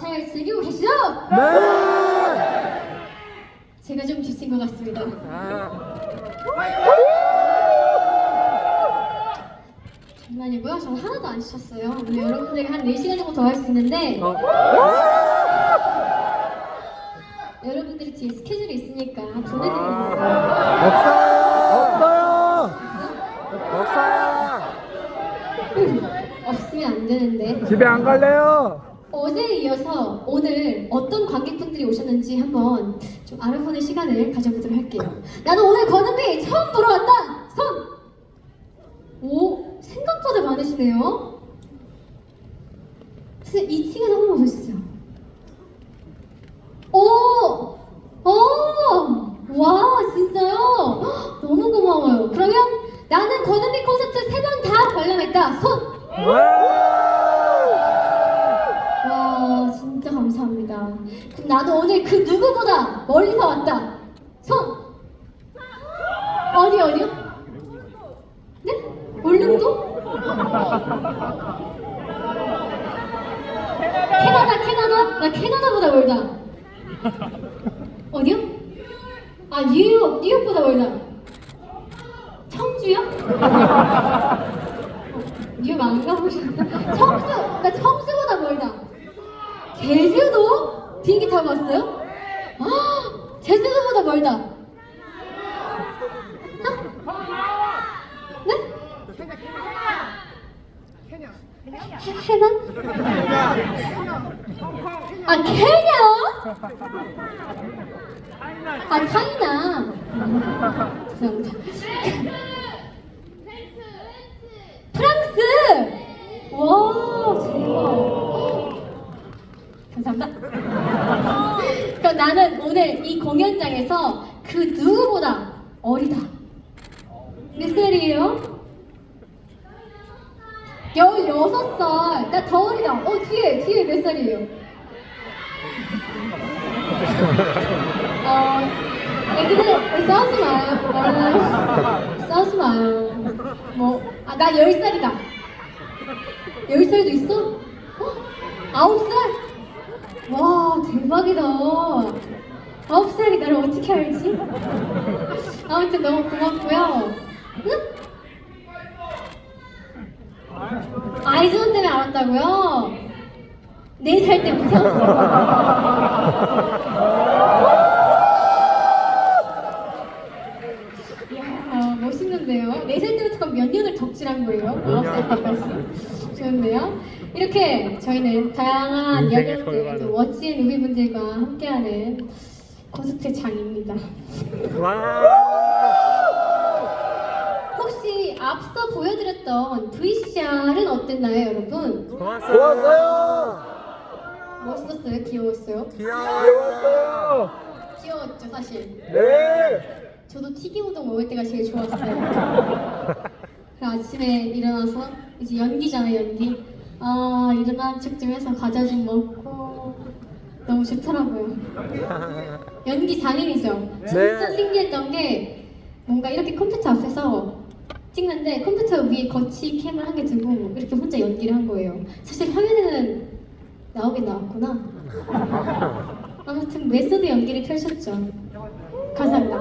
잘 즐기고 계시죠? 네! 제가 좀 지친 것 같습니다. 아, 장난이고요. 저는 하나도 안 지쳤어요. 오늘 여러분들에게 한 4시간 정도 더 할 수 있는데 어. 여러분들이 뒤에 스케줄이 있으니까 보내드립니다. 없어요! 없어요! 없으면 안 되는데 집에 안 갈래요? 어제에 이어서 오늘 어떤 관객분들이 오셨는지 한번 좀 알아보는 시간을 가져보도록 할게요. 나는 오늘 권은비 처음 보러 왔다. 손. 오 생각보다 많으시네요. 선생님 2층에서 한번 보시죠. 오, 오, 와 진짜요? 헉, 너무 고마워요. 그러면 나는 권은비 콘서트 세 번 다 관람했다. 손. 감사합니다. 그럼 나도 오늘 그 누구보다 멀리서 왔다. 손. 어디 어디요? 네? 울릉도? 캐나다 캐나다? 나 캐나다보다 멀다. 어디요? 아 뉴욕 뉴욕보다 멀다. 청주요? 뉴욕 안 가보셨나? 청수! 나 멀다. 제주도? 비행기 타고 왔어요? 아, 제주도보다 멀다. 아? 네? 해나? 아, 케냐? 아, 차이나. 프랑스! 와, 대박. 감사합니다. 그럼 나는 오늘 이 공연장에서 그 누구보다 어리다. 몇 살이에요? 16살. 나 더 어리다. 어, 뒤에, 뒤에 몇 살이에요? 어, 애기들 싸우지 마요. 어, 싸우지 마요. 뭐, 아, 나 10살이다. 10살도 있어? 어? 9살? 와, 대박이다. 9살이 나를 어떻게 알지? 아무튼 너무 고맙고요. 응? 아이즈원 때문에 알았다고요? 4살 때부터? 이야, 멋있는데요? 4살 때부터 몇 년을 덕질한 거예요? 9살 때까지. 좋은데요? 이렇게 저희는 다양한 절반을. 또 멋진 우비분들과 함께하는 콘서트 장입니다. 혹시 앞서 보여드렸던 VCR은 어땠나요, 여러분? 좋았어요! 멋있었어요? 귀여웠어요? 귀여웠어요! 귀여웠죠, 사실. 네! 저도 튀김 우동 먹을 때가 제일 좋았어요. 그 아침에 일어나서 이제 연기잖아요, 연기. 아, 일어난 척좀 해서 과자 좀 먹고 너무 좋더라고요. 연기 장인이죠. 진짜 네. 신기했던 게 뭔가 이렇게 컴퓨터 앞에서 찍는데 컴퓨터 위에 거치 캠을 한 개 두고 이렇게 혼자 연기를 한 거예요. 사실 화면에는 나오긴 나왔구나. 아무튼 메소드 연기를 펼쳤죠. 감사합니다.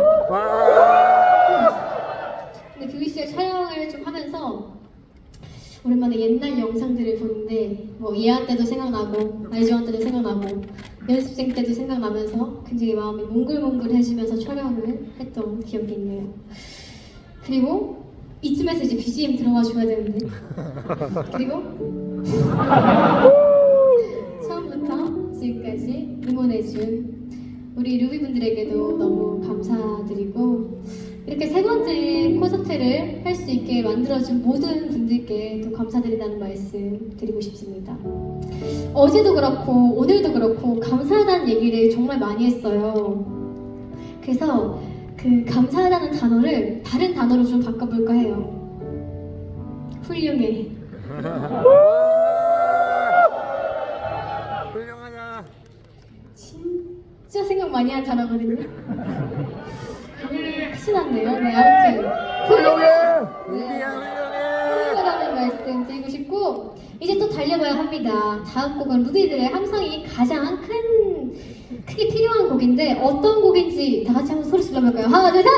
근데 VCR 촬영을 좀 하면서 오랜만에 옛날 영상들을 보는데 뭐 예아 때도 생각나고 나이지원 때도 생각나고 연습생 때도 생각나면서 굉장히 마음이 몽글몽글해지면서 촬영을 했던 기억이 있네요. 그리고 이쯤에서 이제 BGM 들어가 줘야 되는데 그리고 처음부터 지금까지 응원해준 우리 루비분들에게도 너무 감사드리고 이렇게 세 번째 콘서트를 할 수 있게 만들어준 모든 분들께 또 감사드린다는 말씀 드리고 싶습니다. 어제도 그렇고 오늘도 그렇고 감사하다는 얘기를 정말 많이 했어요. 그래서 그 감사하다는 단어를 다른 단어로 좀 바꿔볼까 해요. 훌륭해. 훌륭하다. 진짜 생각 많이 한 단어거든요. 혹시 났네요. 네, 아무튼 훌륭해! 네. 훌륭해! 훌륭하다는 말씀 드리고 싶고 이제 또 달려봐야 합니다. 다음 곡은 루비들의 함성이 가장 큰 크게 필요한 곡인데 어떤 곡인지 다 같이 한번 소리 질러볼까요? 하나 둘 셋.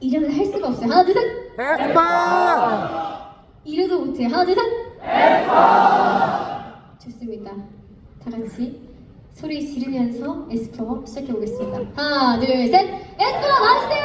이름을 할 수가 없어요. 하나 둘 셋. 에스파! 이래도 못해. 하나 둘 셋. 좋습니다. 다 같이 소리 지르면서 에스프로 시작해 보겠습니다. 하나 둘 셋. 에스프로 나와주세요.